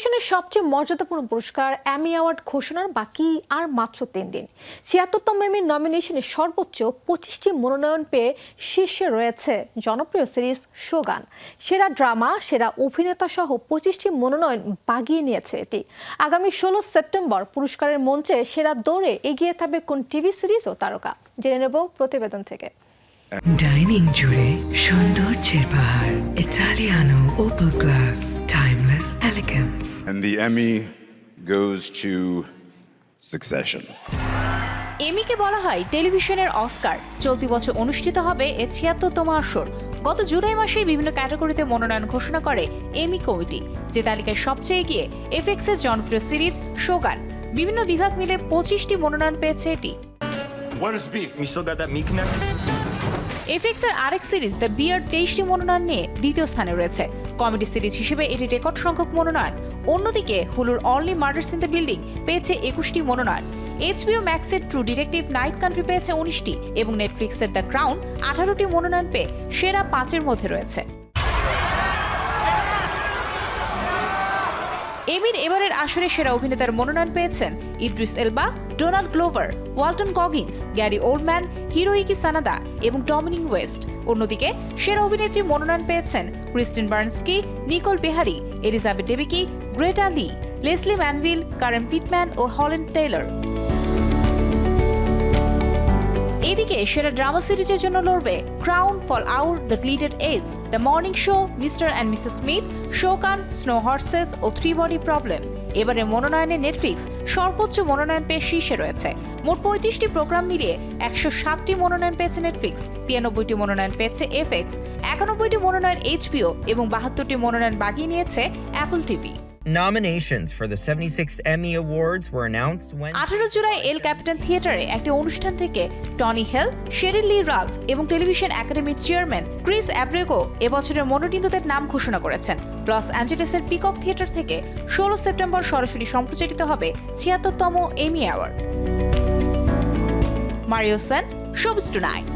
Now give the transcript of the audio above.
টেলিভিশনের সবচেয়ে মর্যাদাপূর্ণ পুরস্কার অ্যামি অ্যাওয়ার্ড ঘোষণার বাকি আর মাত্র তিন দিন। ছিয়াত্তরতম এমির নমিনেশনে সর্বোচ্চ পঁচিশটি মনোনয়ন পেয়ে শীর্ষে রয়েছে জনপ্রিয় সিরিজ শোগান সেরা ড্রামা, সেরা অভিনেতা সহ পঁচিশটি মনোনয়ন বাগিয়ে নিয়েছে এটি। আগামী ষোলো সেপ্টেম্বর পুরস্কারের মঞ্চে সেরা দৌড়ে এগিয়ে থাকবে কোন টিভি সিরিজ ও তারকা? জেনে নেব প্রতিবেদন থেকে। ডাইনিং জুড়ে সৌন্দর্যের পাহাড় Italiano opal glass timeless elegance And the Emmy goes to Succession. এমিকে বলা হয় টেলিভিশনের অস্কার চলতি বছর অনুষ্ঠিত হবে এ ছিয়াত্তরতম আসর গত জুলাই মাসে বিভিন্ন ক্যাটাগরিতে মনোনয়ন ঘোষণা করে এমি কমিটি যে তালিকায় সবচেয়ে এগিয়ে এফএক্স এর জনপ্রিয় সিরিজ শোগান বিভিন্ন বিভাগ মিলে পঁচিশটি মনোনয়ন পেয়েছে এটি What is beef? You still got that meat connect? FX এর আরেক সিরিজ দ্য বিয়ার তেইশটি মনোনয়ন নিয়ে দ্বিতীয় স্থানে রয়েছে। কমেডি সিরিজ হিসেবে এটি রেকর্ড সংখ্যক মনোনয়ন। অন্যদিকে, হুলুর Only Murders in the Building পেয়েছে একুশটি মনোনয়ন। এইচবিও ম্যাক্সের ট্রু ডিটেকটিভ নাইট কান্ট্রি পেয়েছে উনিশটি এবং নেটফ্লিক্সের দ্য ক্রাউন আঠারোটি মনোনয়ন পেয়ে সেরা পাঁচের মধ্যে রয়েছে। এমির এবারের আসরে সেরা অভিনেতার মনোনয়ন পেয়েছেন Idris Elba, Donald Glover, Walton Goggins, Gary Oldman, Hiroyuki Sanada এবং ডমিনিং ওয়েস্ট। অন্যদিকে, সেরা অভিনেত্রী মনোনয়ন পেয়েছেন Christine Baranski, Nicole Beharie, Elizabeth Debicki Greta Lee, Lesley Manville, Karen Pittman ও হলেন টেইলর। এদিকে সেরা ড্রামা সিরিজের জন্য লড়বে Crown Fallout The Gilded Age, The Morning Show, Mr and Mrs Smith, Shogun, Slow Horses O Three Body Problem. এবারে মনোনয়নে Netflix সর্বোচ্চ মনোনয়ন পেয়ে শীর্ষে রয়েছে। মোট পঁয়ত্রিশটি প্রোগ্রাম মিলিয়ে একশো সাতটি মনোনয়ন পেয়েছে নেটফ্লিক্স, তিরানব্বইটি মনোনয়ন পেয়েছে এফএক্স, একানব্বইটি মনোনয়ন এইচপিও এবং বাহাত্তরটি মনোনয়ন বাগিয়ে নিয়েছে Apple TV. Nominations for the 76th Emmy Awards were announced when আঠারো জুলাই এল ক্যাপিটান থিয়েটারে একটি অনুষ্ঠান থেকে Tony Hale Sheryl Lee Ralph এবং টেলিভিশন একাডেমির চেয়ারম্যান ক্রিস অ্যাব্রেগো এবছরের মনোনীতদের নাম ঘোষণা করেছেন। লস অ্যাঞ্জেলেসের পিকক থিয়েটার থেকে ষোলো সেপ্টেম্বর সরাসরি সম্প্রচারিত হবে ছিয়াত্তরতম এমি অ্যাওয়ার্ড মারিও সেন শোবিস টু নাইট